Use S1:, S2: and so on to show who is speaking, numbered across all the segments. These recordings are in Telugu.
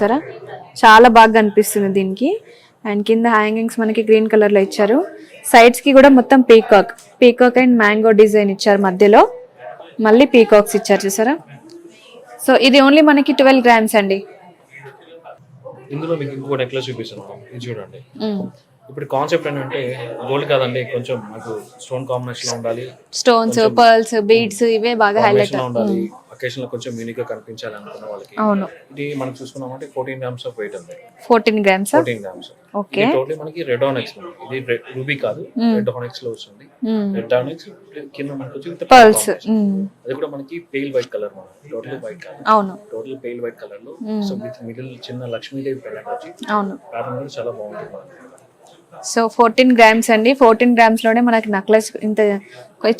S1: సరే చాలా బాగా కనిపిస్తుంది దీనికి. అండ్ కింద హ్యాంగింగ్స్ మనకి గ్రీన్ కలర్లో ఇచ్చారు. సైడ్స్కి కూడా మొత్తం peacock peacock and mango design ఇచ్చారు మధ్యలో. మళ్ళీ పీకాక్స్ ఇచ్చారు చూసారా? సో ఇది ఓన్లీ మనకి ట్వెల్వ్ గ్రామ్స్ అండి.
S2: ఇందులో మీకు ఇంకో నెక్లెస్ చూపిస్తాను. ఇది చూడండి. ఇప్పుడు కాన్సెప్ట్ ఏంటంటే గోల్డ్ కాదండి కొంచెం మాకు స్టోన్ కాంబినేషన్ ఉండాలి.
S1: స్టోన్స్ పర్ల్స్ బీడ్స్ ఇవే బాగా హైలైట్
S2: ఉండాలి. అకేషన్లో కొంచెం యూనిక్గా కనిపించాలి అనుకున్న వాళ్ళకి.
S1: అవును.
S2: ఇది మనం చూసుకున్నామంటే ఫోర్టీన్ గ్రామ్స్ ఆఫ్ వెయిట్ ఉంది.
S1: Fourteen grams
S2: fourteen grams
S1: okay
S2: totally మనకి రెడ్ ఆనెక్స్ ఇది రూబీ కాదు రెడ్ ఆనెక్స్లో వస్తుంది. రెడ్ ఆనెక్స్ కింద మనకి వచ్చి
S1: పర్ల్స్
S2: అది కూడా మనకి పేల్ వైట్ కలర్ మనం టోటల్ వైట్ కలర్
S1: అవును.
S2: టోటల్ పేల్ వైట్ కలర్లో. సో విత్ మిడిల్ చిన్న లక్ష్మీదేవి పెళ్ళండి వచ్చి
S1: అవును.
S2: ప్యాటర్న్ కూడా చాలా బాగుంటుంది.
S1: సో ఫోర్టీన్ గ్రామ్స్ అండి. ఫోర్టీన్ గ్రామ్స్లోనే మనకి నెక్లెస్ ఇంత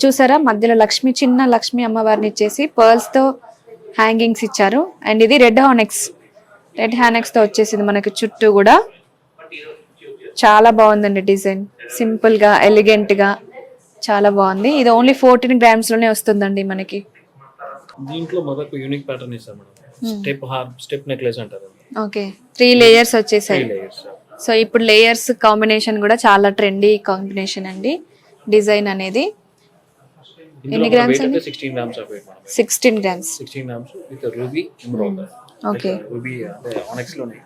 S1: చూసారా? మధ్యలో లక్ష్మి చిన్న లక్ష్మి అమ్మవారిని ఇచ్చేసి పర్ల్స్తో హ్యాంగింగ్స్ ఇచ్చారు. అండ్ ఇది రెడ్ హానెక్స్ రెడ్ హానెక్స్తో వచ్చేసింది మనకి చుట్టూ కూడా. చాలా బాగుందండి డిజైన్. సింపుల్గా ఎలిగెంట్గా చాలా బాగుంది. ఇది ఓన్లీ ఫోర్టీన్ గ్రామ్స్లోనే వస్తుందండి మనకి.
S2: దీంట్లో మొదటి యూనిక్ ప్యాటర్న్ ఇస్తాం మేడం. స్టెప్ హార్ స్టెప్ నెక్లెస్ అంటారు.
S1: ఓకే త్రీ లేయర్స్ వచ్చేసాయి.
S2: లేయర్స్
S1: సో ఇప్పుడు లేయర్స్ కాంబినేషన్ కూడా చాలా ట్రెండీ కాంబినేషన్ అండి. డిజైన్ అనేది.
S2: Sixteen grams
S1: sixteen grams
S2: sixteen grams with ruby
S1: okay
S2: ruby అంటే ఆనెక్స్లోనే.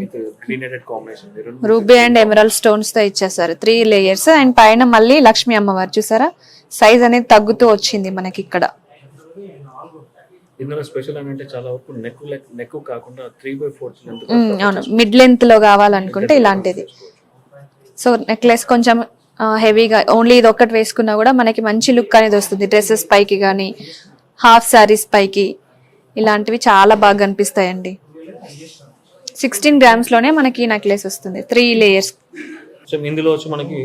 S2: విత్ గ్రీనేటెడ్ కాంబినేషన్
S1: రూబీ అండ్ ఎమరాల్డ్ స్టోన్స్తో ఇచ్చేసారు. త్రీ లేయర్స్ అండ్ పైన మళ్ళీ లక్ష్మీ అమ్మవారు చూసారా? సైజ్ అనేది తగ్గుతూ వచ్చింది మనకి ఇక్కడ.
S2: ఇందులో స్పెషల్ ఏంటంటే చాలా వరకు నెక్ నెక్ కాకుండా త్రీ బై ఫోర్త్
S1: అవును. మిడ్ లెంత్లో కావాలనుకుంటే ఇలాంటిది. సో నెక్లెస్ కొంచెం హెవీగా ఓన్లీ ఇది ఒక్కటి వేసుకున్నా కూడా మనకి మంచి లుక్ అనేది వస్తుంది. డ్రెస్సెస్ పైకి కానీ హాఫ్ సారీస్ పైకి ఇలాంటివి చాలా బాగా కనిపిస్తాయండి సిక్స్టీన్ గ్రామ్స్లోనే మనకి నెక్లెస్ వస్తుంది. త్రీ లేయర్స్
S2: సో ఇందులో వచ్చి మనకి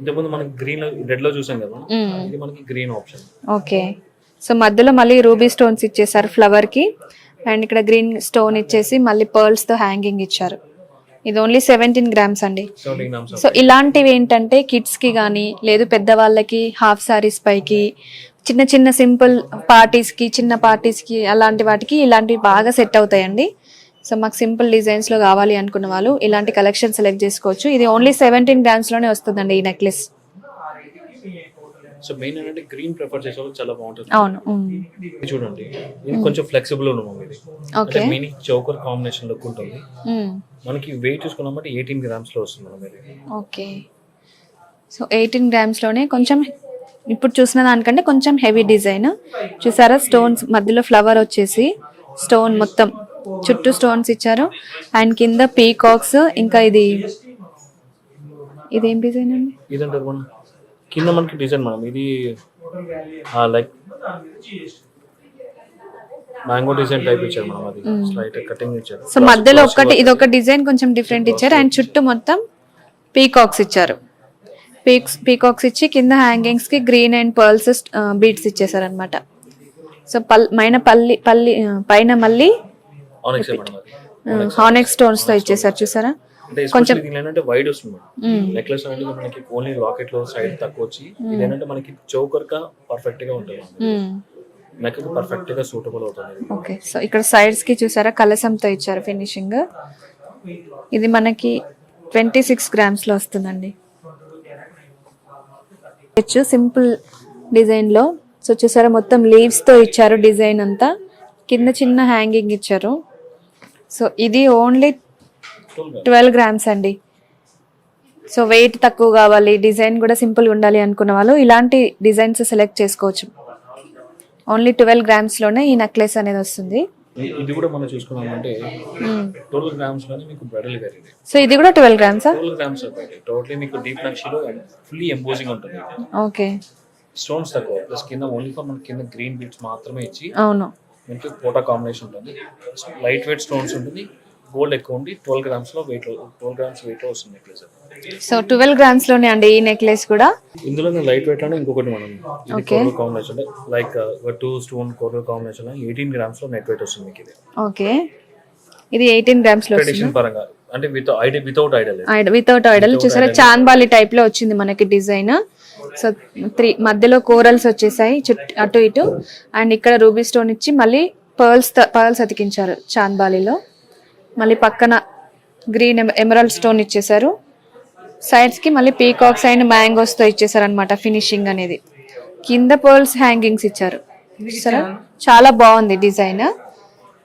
S2: ఇంతకుముందు మనకి గ్రీన్ రెడ్లో చూసాం కదా? ఇది మనకి గ్రీన్ ఆప్షన్
S1: ఓకే సో మధ్యలో మళ్ళీ రూబీ స్టోన్స్ ఇచ్చేసారు ఫ్లవర్కి అండ్ ఇక్కడ గ్రీన్ స్టోన్ ఇచ్చేసి మళ్ళీ పర్ల్స్తో హ్యాంగింగ్ ఇచ్చారు. ఇది ఓన్లీ సెవెంటీన్ గ్రామ్స్ అండి. సో ఇలాంటివి ఏంటంటే కిడ్స్కి కానీ లేదు పెద్దవాళ్ళకి హాఫ్ సారీస్ పైకి చిన్న చిన్న సింపుల్ పార్టీస్కి చిన్న పార్టీస్కి అలాంటి వాటికి ఇలాంటివి బాగా సెట్ అవుతాయండి. సో మాకు సింపుల్ డిజైన్స్లో కావాలి అనుకున్న వాళ్ళు ఇలాంటి కలెక్షన్ సెలెక్ట్ చేసుకోవచ్చు. ఇది ఓన్లీ సెవెంటీన్ గ్రామ్స్లోనే వస్తుందండి ఈ నెక్లెస్.
S2: సో మెయిన్ ఏంటంటే గ్రీన్ ప్రిఫర్ చేసే వాళ్ళు చాలా బాగుంటుంది.
S1: అవును ఉమ్.
S2: ఇది చూడండి. ఇది కొంచెం ఫ్లెక్సిబుల్ ఉన్నాం ఇది అంటే చౌకర్ కాంబినేషన్ లుక్ ఉంటుంది. మనకి వెయిట్ చూసుకున్నామంటే ఎయిటీన్ గ్రామ్స్లో వస్తుంది మనం ఇది
S1: ఓకే సో ఎయిటీన్ గ్రామ్స్లోనే కొంచెం ఇప్పుడు చూసిన దానికంటే కొంచెం హెవీ డిజైన్ చూసారా? స్టోన్స్ మధ్యలో ఫ్లవర్ వచ్చేసి స్టోన్ మొత్తం. చుట్టూ స్టోన్స్ ఇచ్చారు. అండ్ కింద పీకాక్స్ ఇంకా ఇది ఇదేం డిజైన్ అండి?
S2: కింద మనకి డిజైన్ మనం ఇది లైక్ మ్యాంగో డిజైన్ టైప్ ఇచ్చారు మనం అది. స్లైట్ కటింగ్ ఇచ్చారు.
S1: సో మధ్యలో ఒక్కటి ఇది ఒక డిజైన్ కొంచెం డిఫరెంట్ ఇచ్చారు. అండ్ చుట్టూ మొత్తం పీకాక్స్ ఇచ్చారు. పీక్స్ పీకాక్స్ ఇచ్చి కింద హ్యాంగింగ్స్కి గ్రీన్ అండ్ పర్ల్స్ బీడ్స్ ఇచ్చేసారు అనమాట సో పల్ పైన పల్లి పల్లి పైన మళ్ళీ
S2: మేడం
S1: హానెక్ స్టోన్స్తో ఇచ్చేసారు చూసారా?
S2: ఏంటంటే వైడ్ వస్తుంది నెక్లెస్ అనేది మనకి ఓన్లీ లాకెట్లో సైడ్ తక్కువ వచ్చి ఇది ఏంటంటే మనకి చౌకర్గా పర్ఫెక్ట్గా ఉంటుంది. నెక్ పర్ఫెక్ట్గా సూటబుల్ అవుతుంది.
S1: ఓకే సో ఇక్కడ సైడ్స్కి చూసారా? కలసంతో ఇచ్చారు ఫినిషింగ్ ఇది మనకి ట్వంటీ సిక్స్ గ్రామ్స్లో వస్తుందండి. సింపుల్ డిజైన్లో. సో చూసారా మొత్తం లీవ్స్తో ఇచ్చారు డిజైన్ అంతా. కింద చిన్న హ్యాంగింగ్ ఇచ్చారు. సో ఇది ఓన్లీ ట్వెల్వ్ గ్రామ్స్ అండి. సో వెయిట్ తక్కువ కావాలి డిజైన్ కూడా సింపుల్ ఉండాలి అనుకున్న వాళ్ళు ఇలాంటి డిజైన్స్ సెలెక్ట్ చేసుకోవచ్చు. ఓన్లీ ట్వెల్వ్ గ్రామ్స్లోనే ఈ నెక్లెస్ అనేది వస్తుంది.
S2: ఇది కూడా మనం చూసుకున్నామంటే ట్వెల్వ్ గ్రామ్స్లోనే మీకు బ్రైడల్ వేర్ ఇది
S1: సో ఇది కూడా ట్వెల్వ్ గ్రామ్సా
S2: ట్వెల్వ్ గ్రామ్స్ టోటలీ మీకు డీప్ నక్షిలో ఫుల్లీ ఎంపోజింగ్ ఉంటుంది
S1: ఓకే
S2: స్టోన్స్ తక్కువ. ప్లస్ కింద ఓన్లీ ఫర్ మన కింద గ్రీన్ బీట్స్ మాత్రమే ఇచ్చి
S1: అవును.
S2: మనకి ఫోటో కాంబినేషన్ ఉంటుంది. లైట్ వెయిట్ స్టోన్స్ ఉంటుంది. గోల్డ్ ఎక్కువ ఉండి ట్వెల్వ్ గ్రామ్స్లో వెయిట్ ట్వెల్వ్ గ్రామ్స్ వెయిట్లో వస్తుంది నెక్లెస్
S1: సో ట్వెల్వ్ గ్రామ్స్లోనే అండి ఈ నెక్లెస్ కూడా?
S2: ఇందులో లైట్ వెయిట్లోనే ఇంకొకటి మనం. Coral combination like two stone coral combination eighteen గ్రామ్స్లో net weight వస్తుంది మీకు ఇది.
S1: ఓకే. ఇది ఎయిటీన్ గ్రామ్స్లో
S2: ట్రెడిషన్ పరంగా అంటే with idol without idol
S1: without idol చూసారా? చాన్బాలి టైప్లో వచ్చింది మనకి డిజైన్. సో త్రీ మధ్యలో కోరల్స్ వచ్చేసాయి చుట్టూ అటు ఇటు. అండ్ ఇక్కడ రూబీ స్టోన్ ఇచ్చి మళ్ళీ పర్ల్స్ పర్ల్స్ అతికించారు చాంద్బాలిలో మళ్ళీ పక్కన గ్రీన్ ఎమరాల్డ్ స్టోన్ ఇచ్చేసారు సైడ్స్కి మళ్ళీ పీకాక్స్ అండ్ మ్యాంగోస్తో ఇచ్చేసారు అనమాట ఫినిషింగ్ అనేది. కింద పర్ల్స్ హ్యాంగింగ్స్ ఇచ్చారు. సరే చాలా బాగుంది డిజైన్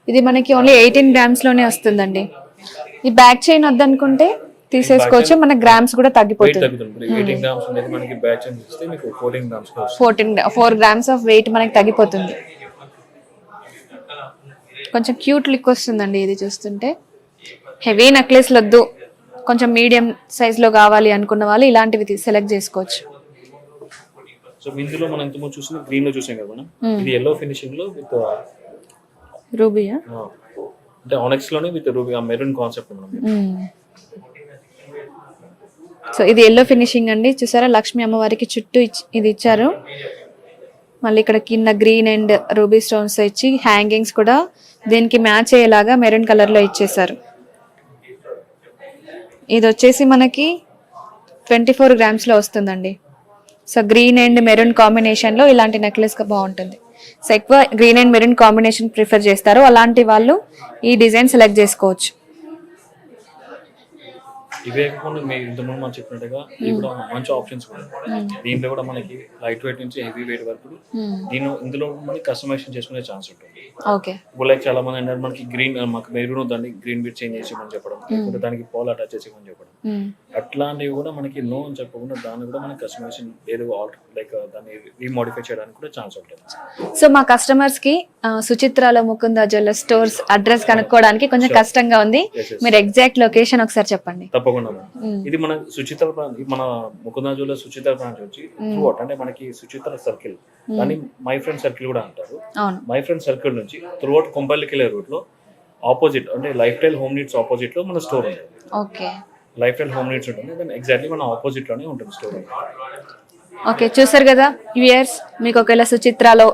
S1: ఇది మనకి ఓన్లీ ఎయిటీన్ గ్రామ్స్లోనే వస్తుందండి. ఈ బ్యాక్ చైన్ వద్దనుకుంటే తీసేసుకోవచ్చు. మన గ్రామ్స్ కూడా తగ్గిపోతుంది.
S2: Fourteen
S1: four grams of weight మనకి తగ్గిపోతుంది. కొంచెం క్యూట్ లుక్ వస్తుందండి ఇది చూస్తుంటే. హెవీ నెక్లెస్లు వద్దు కొంచెం మీడియం సైజ్లో కావాలి అనుకున్న వాళ్ళు ఇలాంటివి సెలెక్ట్ చేసుకోవచ్చు.
S2: సో ఇందులో మనం ఇంతకుముందు చూసిన గ్రీన్లో చూసాం కదా మనం ఇది ఎల్లో ఫినిషింగ్లో విత్
S1: రూబియా
S2: అంటే ఆనెక్స్లోనే విత్ రూబీ ఆ మెరూన్ కాన్సెప్ట్ మనం
S1: సో ఇది ఎల్లో ఫినిషింగ్ అండి. చూసారా? లక్ష్మీ అమ్మవారికి చుట్టూ ఇది ఇచ్చారు. మళ్ళీ ఇక్కడ కింద గ్రీన్ అండ్ రూబీ స్టోన్స్ ఇచ్చి హ్యాంగింగ్స్ కూడా దీనికి మ్యాచ్ అయ్యేలాగా మెరూన్ కలర్లో ఇచ్చేసారు ఇది వచ్చేసి మనకి ట్వంటీ ఫోర్ గ్రామ్స్లో వస్తుందండి. సో గ్రీన్ అండ్ మెరూన్ కాంబినేషన్లో ఇలాంటి నెక్లెస్ బాగుంటుంది. సో ఎక్కువ green and maroon combination prefer చేస్తారు. అలాంటి వాళ్ళు ఈ డిజైన్ సెలెక్ట్ చేసుకోవచ్చు.
S2: ఇవే కాకుండా మీరు ఇంతకుముందు మనం చెప్పినట్టుగా ఇవి కూడా మంచి ఆప్షన్స్ కూడా. దీంట్లో కూడా మనకి లైట్ వెయిట్ నుంచి హెవీ వెయిట్ వరకు దీని ఇందులో మనకి కస్టమైజేషన్ చేసుకునే ఛాన్స్ ఉంటుంది.
S1: ఓకే.
S2: ఇప్పుడు లైక్ చాలా మంది అంటారు మనకి గ్రీన్ మాకు మెరూన్ వద్దండి గ్రీన్ బిట్ చేంజ్ చేసేయమని చెప్పడం లేకపోతే దానికి పాల్ అటాచ్ చేసేయమని చెప్పడం. అట్లాంటివి కూడా మనకి నో అని చెప్పకుండా దాన్ని కూడా మనకి కస్టమైజేషన్ ఏదో లైక్ దాన్ని రీమోడిఫై చేయడానికి కూడా ఛాన్స్ ఉంటుంది.
S1: సో మా కస్టమర్స్కి సుచిత్రాలో ముకుంద జ్యువెలర్ స్టోర్స్ అడ్రస్ కనుక్కోవడానికి కొంచెం కష్టంగా ఉంది. మీరు ఎగ్జాక్ట్ లొకేషన్ ఒకసారి చెప్పండి.
S2: తప్పకుండా. ఇది మన సుచిత్ర మన ముకుందా జ్యువెలర్ సుచిత్ర బ్రాంచ్ వచ్చి అంటే మనకి సుచిత్ర సర్కిల్. దాన్ని మై ఫ్రెండ్ సర్కిల్ కూడా అంటారు.
S1: అవును.
S2: మై ఫ్రెండ్ సర్కిల్ నుంచి త్రూ అవుట్ కొంపల్లికి వెళ్ళే రూట్లో ఆపోజిట్ అంటే లైఫ్ స్టైల్ హోమ్ నీడ్స్ ఆపోజిట్లో మన స్టోర్ ఉంటుంది.
S1: Okay.
S2: Lifestyle home needs ఉంటుంది. దాని ఎగ్జాక్ట్లీ మన ఆపోజిట్లోనే ఉంటుంది స్టోర్
S1: ఓకే చూసారు కదా ఇయర్స్ మీకు ఒకవేళ సుచిత్రాలో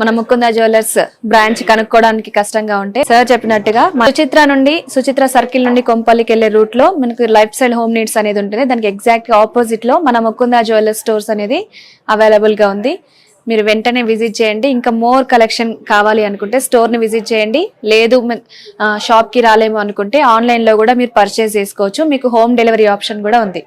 S1: మన ముకుంద జ్యువెలర్స్ బ్రాంచ్ కనుక్కోవడానికి కష్టంగా ఉంటే సార్ చెప్పినట్టుగా సుచిత్ర నుండి సుచిత్ర సర్కిల్ నుండి కొంపల్లికి వెళ్ళే రూట్లో మనకు లైఫ్ స్టైల్ హోమ్ నీడ్స్ అనేది ఉంటుంది. దానికి ఎగ్జాక్ట్ ఆపోజిట్లో మన ముకుంద జ్యువెలర్స్ స్టోర్స్ అనేది అవైలబుల్గా ఉంది. మీరు వెంటనే విజిట్ చేయండి. ఇంకా మోర్ కలెక్షన్ కావాలి అనుకుంటే స్టోర్ని విజిట్ చేయండి. లేదు షాప్కి రాలేము అనుకుంటే ఆన్లైన్లో కూడా మీరు పర్చేస్ చేసుకోవచ్చు. మీకు హోమ్ డెలివరీ ఆప్షన్ కూడా ఉంది.